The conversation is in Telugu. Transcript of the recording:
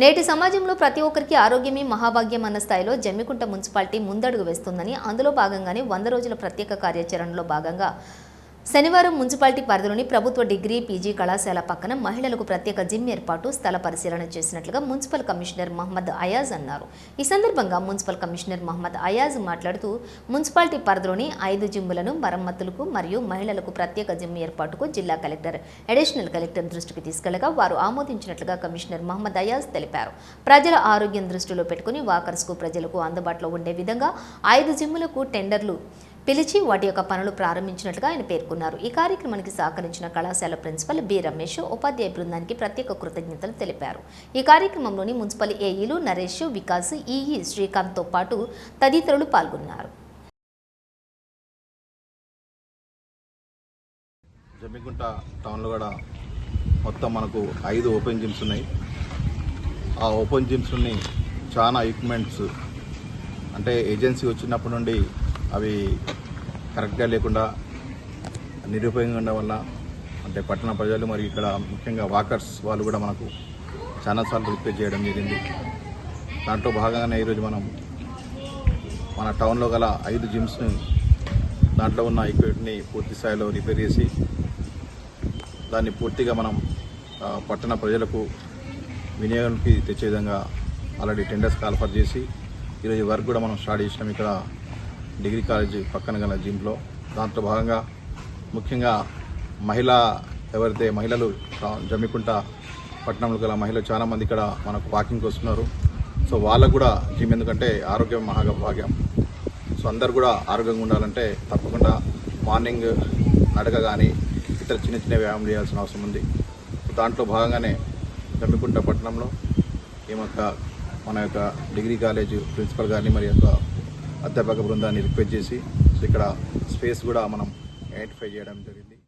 నేటి సమాజంలో ప్రతి ఒక్కరికి ఆరోగ్యమే మహాభాగ్యం అన్న స్థాయిలో జమ్మికుంట మున్సిపాలిటీ ముందడుగు వేస్తుందని అందులో భాగంగానే వంద రోజుల ప్రత్యేక కార్యాచరణలో భాగంగా శనివారం మున్సిపాలిటీ పరిధిలోని ప్రభుత్వ డిగ్రీ పీజీ కళాశాల పక్కన మహిళలకు ప్రత్యేక జిమ్ ఏర్పాటు స్థల పరిశీలన చేసినట్లుగా మున్సిపల్ కమిషనర్ మహమ్మద్ అయాజ్ అన్నారు. ఈ సందర్భంగా మున్సిపల్ కమిషనర్ మహమ్మద్ అయాజ్ మాట్లాడుతూ మున్సిపాలిటీ పరిధిలోని ఐదు జిమ్ములను మరమ్మతులకు మరియు మహిళలకు ప్రత్యేక జిమ్ ఏర్పాటుకు జిల్లా కలెక్టర్ అడిషనల్ కలెక్టర్ దృష్టికి తీసుకెళ్ళగా వారు ఆమోదించినట్లుగా కమిషనర్ మహమ్మద్ అయాజ్ తెలిపారు. ప్రజల ఆరోగ్యం దృష్టిలో పెట్టుకుని వాకర్స్కు ప్రజలకు అందుబాటులో ఉండే విధంగా ఐదు జిమ్ములకు టెండర్లు పిలిచి వాటి యొక్క పనులు ప్రారంభించినట్లుగా ఆయన పేర్కొన్నారు. ఈ కార్యక్రమానికి సహకరించిన కళాశాల ప్రిన్సిపల్ బి. రమేష్ ఉపాధ్యాయ బృందానికి ప్రత్యేక కృతజ్ఞతలు తెలిపారు. ఈ కార్యక్రమంలోని మున్సిపల్ ఏఈలు నరేష్ వికాస్ ఈఈ శ్రీకాంత్తో పాటు తదితరులు పాల్గొన్నారు. జమ్మిగుంట టౌన్లో కూడా మొత్తం మనకు ఐదు ఓపెన్ జిమ్స్ ఉన్నాయి. ఆ ఓపెన్ జిమ్స్ని చాలా ఎక్విప్మెంట్స్ అంటే ఏజెన్సీ వచ్చినప్పటి నుండి అవి కరెక్ట్గా లేకుండా నిరుపయోగంగా ఉండడం వల్ల అంటే పట్టణ ప్రజలు మరియు ఇక్కడ ముఖ్యంగా వాకర్స్ వాళ్ళు కూడా మనకు చాలాసార్లు రిపేర్ చేయడం జరిగింది. దాంట్లో భాగంగానే ఈరోజు మనం మన టౌన్లో గల ఐదు జిమ్స్ని దాంట్లో ఉన్న ఎక్విప్మెంట్ని పూర్తి స్థాయిలో రిపేర్ చేసి దాన్ని పూర్తిగా మనం పట్టణ ప్రజలకు వినియోగానికి తెచ్చే విధంగా ఆల్రెడీ టెండర్స్ కాల్ఫర్ చేసి ఈరోజు వర్క్ కూడా మనం స్టార్ట్ చేసినాం ఇక్కడ డిగ్రీ కాలేజీ పక్కన గల జిమ్లో. దాంట్లో భాగంగా ముఖ్యంగా మహిళ ఎవరైతే మహిళలు జమ్మికుంట పట్టణంలో గల మహిళలు చాలామంది ఇక్కడ మనకు వాకింగ్కి వస్తున్నారు. సో వాళ్ళకు కూడా జిమ్ ఎందుకంటే ఆరోగ్యం మహాభాగ్యం సో అందరు కూడా ఆరోగ్యంగా ఉండాలంటే తప్పకుండా మార్నింగ్ నడక కానీ ఇతర చిన్న చిన్న వ్యాయామం చేయాల్సిన అవసరం ఉంది. దాంట్లో భాగంగానే జమ్మికుంట పట్టణంలో ఈ యొక్క మన యొక్క డిగ్రీ కాలేజ్ ప్రిన్సిపల్ గారిని మరి యొక్క అధ్యాపక బృందాన్ని రిక్వెస్ట్ చేసి సో ఇక్కడ స్పేస్ కూడా మనం ఐడెంటిఫై చేయడం జరిగింది.